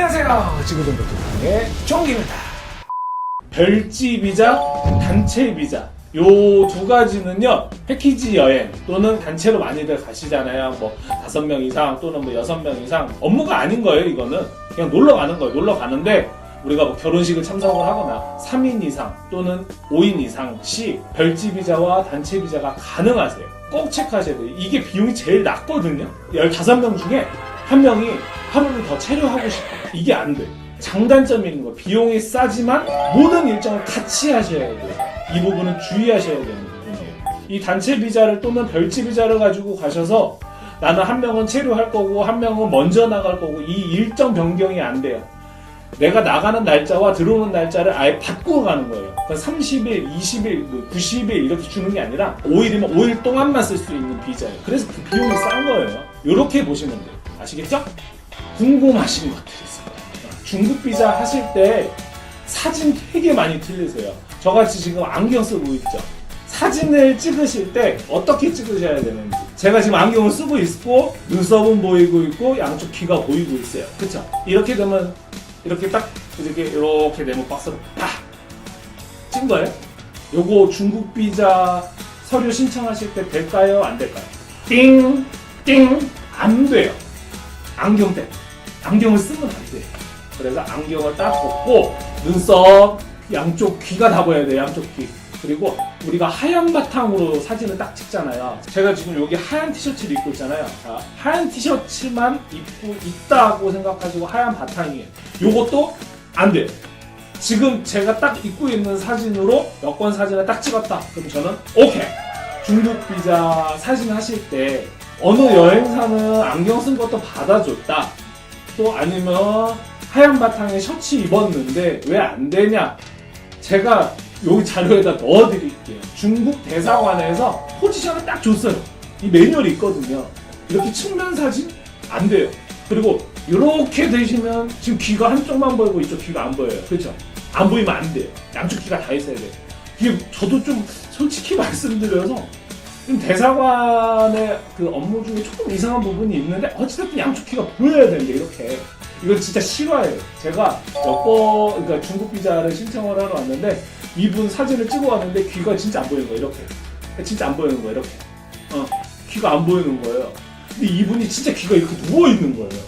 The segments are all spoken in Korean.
안녕하세요. 지구본 도토의 종기입니다. 별지 비자, 단체 비자. 요 두 가지는요, 패키지 여행 또는 단체로 많이들 가시잖아요. 뭐, 다섯 명 이상 또는 뭐 여섯 명 이상. 업무가 아닌 거예요, 이거는. 그냥 놀러 가는 거예요. 놀러 가는데, 우리가 뭐 결혼식을 참석을 하거나 3인 이상 또는 5인 이상 시 별지 비자와 단체 비자가 가능하세요. 꼭 체크하셔야 돼요. 이게 비용이 제일 낮거든요. 15명 중에 한 명이 하루를 더 체류하고 싶어. 이게 안 돼. 장단점이 있는 거. 비용이 싸지만 모든 일정을 같이 하셔야 돼요. 이 부분은 주의하셔야 되는 부분이에요. 이 단체 비자를 또는 별지 비자를 가지고 가셔서 나는 한 명은 체류할 거고 한 명은 먼저 나갈 거고 이 일정 변경이 안 돼요. 내가 나가는 날짜와 들어오는 날짜를 아예 바꾸어 가는 거예요. 그러니까 30일, 20일, 뭐 90일 이렇게 주는 게 아니라 5일이면 5일 동안만 쓸 수 있는 비자예요. 그래서 그 비용이 싼 거예요. 이렇게 보시면 돼요. 아시겠죠? 궁금하신 것들이 있어요. 중국 비자 하실 때 사진 되게 많이 틀리세요. 저같이 지금 안경 쓰고 있죠. 사진을 찍으실 때 어떻게 찍으셔야 되는지. 제가 지금 안경을 쓰고 있고 눈썹은 보이고 있고 양쪽 귀가 보이고 있어요. 그쵸? 이렇게 되면 이렇게 딱 이렇게 이렇게 되면 박스로 딱 찍은 거예요. 요거 중국 비자 서류 신청하실 때 될까요? 안 될까요? 띵! 띵! 안 돼요. 안경 때. 안경을 쓰면 안 돼. 그래서 안경을 딱 벗고 눈썹 양쪽 귀가 다 보여야 돼요. 양쪽 귀. 그리고 우리가 하얀 바탕으로 사진을 딱 찍잖아요. 제가 지금 여기 하얀 티셔츠를 입고 있잖아요. 자, 하얀 티셔츠만 입고 있다고 생각하시고 하얀 바탕이에요. 요것도 안 돼요. 지금 제가 딱 입고 있는 사진으로 여권 사진을 딱 찍었다. 그럼 저는 오케이. 중국 비자 사진 하실 때 어느 여행사는 안경 쓴 것도 받아줬다. 또 아니면 하얀 바탕에 셔츠 입었는데 왜 안 되냐? 제가 여기 자료에다 넣어드릴게요. 중국 대사관에서 포지션을 딱 줬어요. 이 매뉴얼이 있거든요. 이렇게 측면 사진 안 돼요. 그리고 이렇게 되시면 지금 귀가 한쪽만 보이고 이쪽 귀가 안 보여요. 그렇죠? 안 보이면 안 돼요. 양쪽 귀가 다 있어야 돼요. 이게 저도 좀 솔직히 말씀드려서 좀 대사관의 그 업무 중에 조금 이상한 부분이 있는데 어찌됐든 양쪽 귀가 보여야 되는데 이렇게 이건 진짜 실화예요. 제가 여권 그러니까 중국 비자를 신청을 하러 왔는데 이분 사진을 찍어 왔는데 귀가 진짜 안 보이는 거예요. 이렇게 진짜 안 보이는 거예요. 이렇게 어, 귀가 안 보이는 거예요. 근데 이분이 진짜 귀가 이렇게 누워 있는 거예요.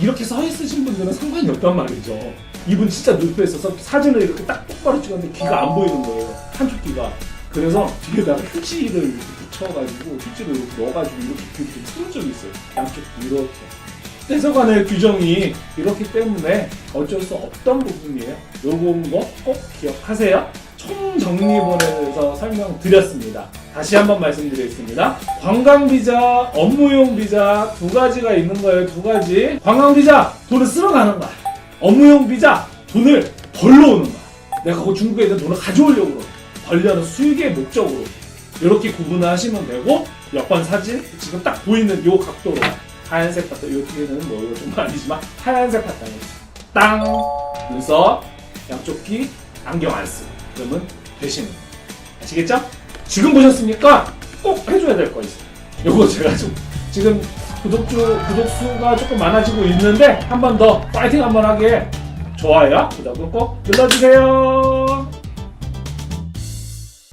이렇게 서 있으신 분들은 상관이 없단 말이죠. 이분 진짜 눕혀 있어서 사진을 이렇게 딱 똑바로 찍었는데 귀가 안 보이는 거예요. 한쪽 귀가. 그래서 뒤에다가 휴지를 붙여가지고 휴지를 이렇게 넣어가지고 이렇게 이렇게 틀은 적이 있어요. 양쪽 귀 이렇게. 대사관의 규정이 이렇기 때문에 어쩔 수 없던 부분이에요. 요런 거꼭 기억하세요. 총정리본에서 설명드렸습니다. 다시 한번 말씀드리겠습니다. 관광비자, 업무용 비자 두 가지가 있는 거예요. 두 가지. 관광비자 돈을 쓸어 가는 거야. 업무용 비자 돈을 벌러 오는 거야. 내가 그 중국에 있는 돈을 가져오려고 그러 벌 려는 수익의 목적으로 이렇게 구분하시면 되고 여권 사진 지금 딱 보이는 요 각도로 하얀색 바탕 요 뒤에는 뭐 이거 좀 아니지만 하얀색 바탕에 땅 눈썹 양쪽 귀 안경 안 쓰고 그러면 되시는 거예요. 아시겠죠? 지금 보셨으니까 꼭 해줘야 될 거 있어요. 요거 제가 좀 지금 구독주 구독 수가 조금 많아지고 있는데 한 번 더 파이팅 한 번 하게 좋아요 구독을 꼭 눌러주세요.